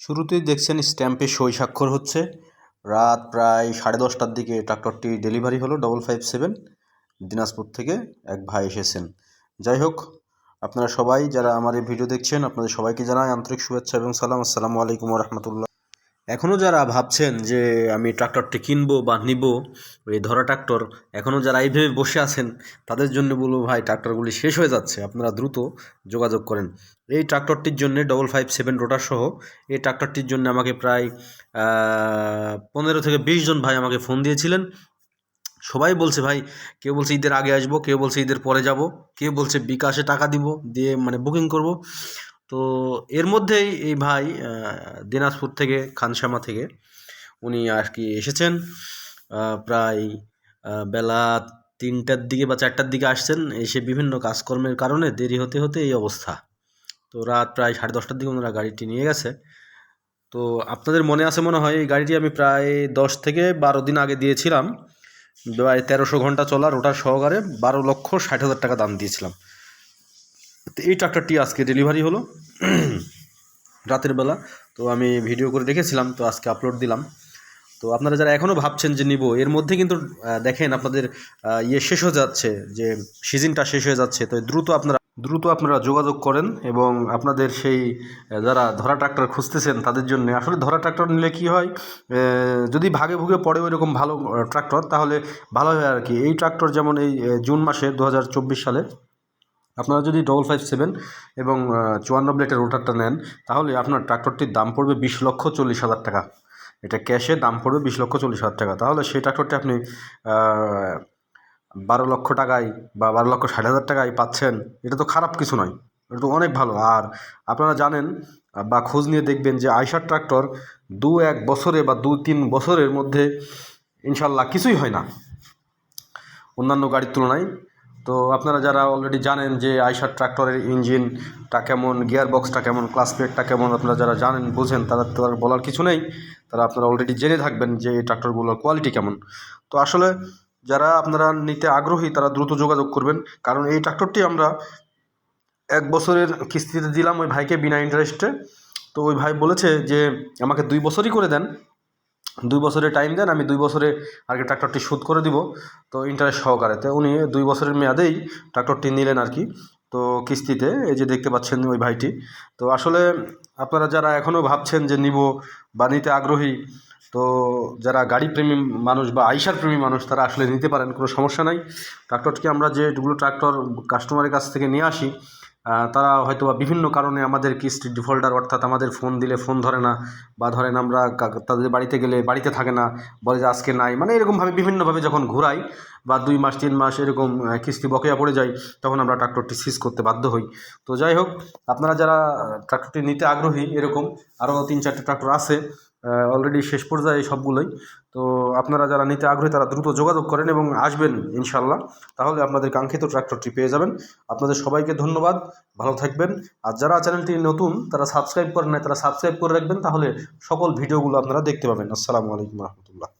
শুরুতেই দেখছেন স্ট্যাম্পে সই স্বাক্ষর হচ্ছে। রাত প্রায় সাড়ে দশটার দিকে ট্রাক্টরটি ডেলিভারি হলো ডবল ফাইভ সেভেন দিনাজপুর থেকে এক ভাই এসেছেন। যাই হোক, আপনারা সবাই যারা আমার এই ভিডিও দেখছেন, আপনাদের সবাইকে জানাই আন্তরিক শুভেচ্ছা এবং সালাম। আসসালামু আলাইকুম রহমতুল্লাহ। এখনও যারা ভাবছেন যে আমি ট্রাক্টরটি কিনবো বা নিব, এই ধরা ট্রাক্টর এখনও যারা এইভাবে বসে আছেন, তাদের জন্য বলব ভাই, ট্রাক্টরগুলি শেষ হয়ে যাচ্ছে, আপনারা দ্রুত যোগাযোগ করেন। এই ট্রাক্টরটির জন্য ডবল ফাইভ সেভেন রোটার সহ এই ট্রাক্টরটির জন্য আমাকে প্রায় পনেরো থেকে বিশ জন ভাই আমাকে ফোন দিয়েছিলেন। সবাই বলছে, ভাই, কেউ বলছে ঈদের আগে আসব, কেউ বলছে ঈদের পরে যাব, কেউ বলছে বিকাশে টাকা দিব, দিয়ে মানে বুকিং করব। তো এর মধ্যেই এই ভাই দিনাজপুর থেকে, খানসামা থেকে উনি আর কি এসেছেন। প্রায় বেলা তিনটার দিকে বা চারটার দিকে আসছেন। এসে বিভিন্ন কাজকর্মের কারণে দেরি হতে হতে এই অবস্থা। তো রাত প্রায় সাড়ে দশটার দিকে ওনারা গাড়িটি নিয়ে গেছে। তো আপনাদের মনে আছে মনে হয়, এই গাড়িটি আমি প্রায় দশ থেকে বারো দিন আগে দিয়েছিলাম। প্রায় তেরোশো ঘণ্টা চলা রোটার সহকারে বারো লক্ষ ষাট হাজার টাকা দাম দিয়েছিলাম। তো এই ট্রাক্টরটি আজকে ডেলিভারি হলো। রাতের বেলা। তো আমি ভিডিও করে রেখেছিলাম তো আজকে আপলোড দিলাম। তো আপনারা যারা এখনও ভাবছেন যে নিব, এর মধ্যে কিন্তু দেখেন আপনাদের ইয়ে শেষ হয়ে যাচ্ছে, যে সিজনটা শেষ হয়ে যাচ্ছে। তো দ্রুত আপনারা দ্রুত আপনারা যোগাযোগ করেন এবং আপনাদের সেই যারা ধরা ট্রাক্টর খুঁজতেছেন, তাদের জন্য। আসলে ধরা ট্রাক্টর নিলে কি হয় যদি ভাগে ভুগে পড়ে ওই রকম ভালো ট্রাক্টর, তাহলে ভালো হয় আর কি। এই ট্রাক্টর যেমন এই জুন মাসে দু হাজার চব্বিশ সালে আপনারা যদি ডবল ফাইভ সেভেন এবং চুয়ান্ন ব্লেটের রোটারটা নেন, তাহলে আপনার ট্রাক্টরটির দাম পড়বে বিশ লক্ষ চল্লিশ হাজার টাকা। এটা ক্যাশে দাম পড়বে বিশ লক্ষ চল্লিশ হাজার টাকা। তাহলে সেই ট্রাক্টরটি আপনি বারো লক্ষ টাকায় বা বারো লক্ষ ষাট হাজার টাকায় পাচ্ছেন, এটা তো খারাপ কিছু নয়। এটা তো অনেক ভালো। আর আপনারা জানেন বা খোঁজ নিয়ে দেখবেন যে আইসার ট্রাক্টর দু এক বছরে বা দু তিন বছরের মধ্যে ইনশাল্লাহ কিছুই হয় না। অন্যান্য গাড়ির তুলনায় তো আপনারা যারা অলরেডি জানেন যে আইসার ট্রাক্টরের ইঞ্জিনটা কেমন গিয়ার বক্সটা কেমন, ক্লাস প্লেটটা কেমন, আপনারা যারা জানেন, বোঝেন, তারা তার বলার কিছু নেই। তারা আপনারা অলরেডি জেনে থাকবেন যে এই ট্রাক্টরগুলোর কোয়ালিটি কেমন। তো আসলে যারা আপনারা নিতে আগ্রহী, তারা দ্রুত যোগাযোগ করবেন। কারণ এই ট্রাক্টরটি আমরা এক বছরের কিস্তিতে দিলাম ওই ভাইকে বিনা ইন্টারেস্টে তো ওই ভাই বলেছে যে, আমাকে দুই বছরই করে দেন। দুই বছরের টাইম দেন, আমি দুই বছরে আর কি ট্রাক্টরটি শোধ করে দিব, তো ইন্টারেস্ট সহকারে। তো উনি দুই বছরের মেয়াদেই ট্রাক্টরটি নিলেন আর কি, তো কিস্তিতে, এই যে দেখতে পাচ্ছেন ওই ভাইটি। তো আসলে আপনারা যারা এখনও ভাবছেন যে নিব বা নিতে আগ্রহী, তো যারা গাড়ি প্রেমী মানুষ বা আইসার প্রেমী মানুষ, তারা আসলে নিতে পারেন, কোনো সমস্যা নাই। ট্রাক্টরটিকে আমরা যেগুলো ট্রাক্টর কাস্টমারের কাছ থেকে নিয়ে আসি তারা হয়তো বা বিভিন্ন কারণে আমাদের কিস্তি ডিফল্টার অর্থাৎ আমাদের ফোন দিলে ফোন ধরে না বা ধরেন আমরা তাদের বাড়িতে গেলে বাড়িতে থাকে না, বলে যে আজকে নাই মানে এরকমভাবে বিভিন্নভাবে যখন ঘুরাই বা দুই মাস, তিন মাস এরকম কিস্তি বকেয়া পড়ে যায় তখন আমরা ট্রাক্টরটি সিজ করতে বাধ্য হই। তো যাই হোক, আপনারা যারা ট্রাক্টরটি নিতে আগ্রহী এরকম আরও তিন চারটে ট্রাক্টর আছে অলরেডি শেষ পর্যায়ে সবগুলোই। তো আপনারা যারা নিতে আগ্রহী, তারা দ্রুত যোগাযোগ করেন এবং আসবেন ইনশাল্লাহ তাহলে আপনাদের কাঙ্ক্ষিত ট্র্যাক্টরটি পেয়ে যাবেন। আপনাদের সবাইকে ধন্যবাদ। ভালো থাকবেন। আর যারা চ্যানেলটি নতুন, তারা সাবস্ক্রাইব করেন না তারা সাবস্ক্রাইব করে রাখবেন। তাহলে সকল ভিডিওগুলো আপনারা দেখতে পাবেন। আসসালামু আলাইকুম রহমতুল্লাহ।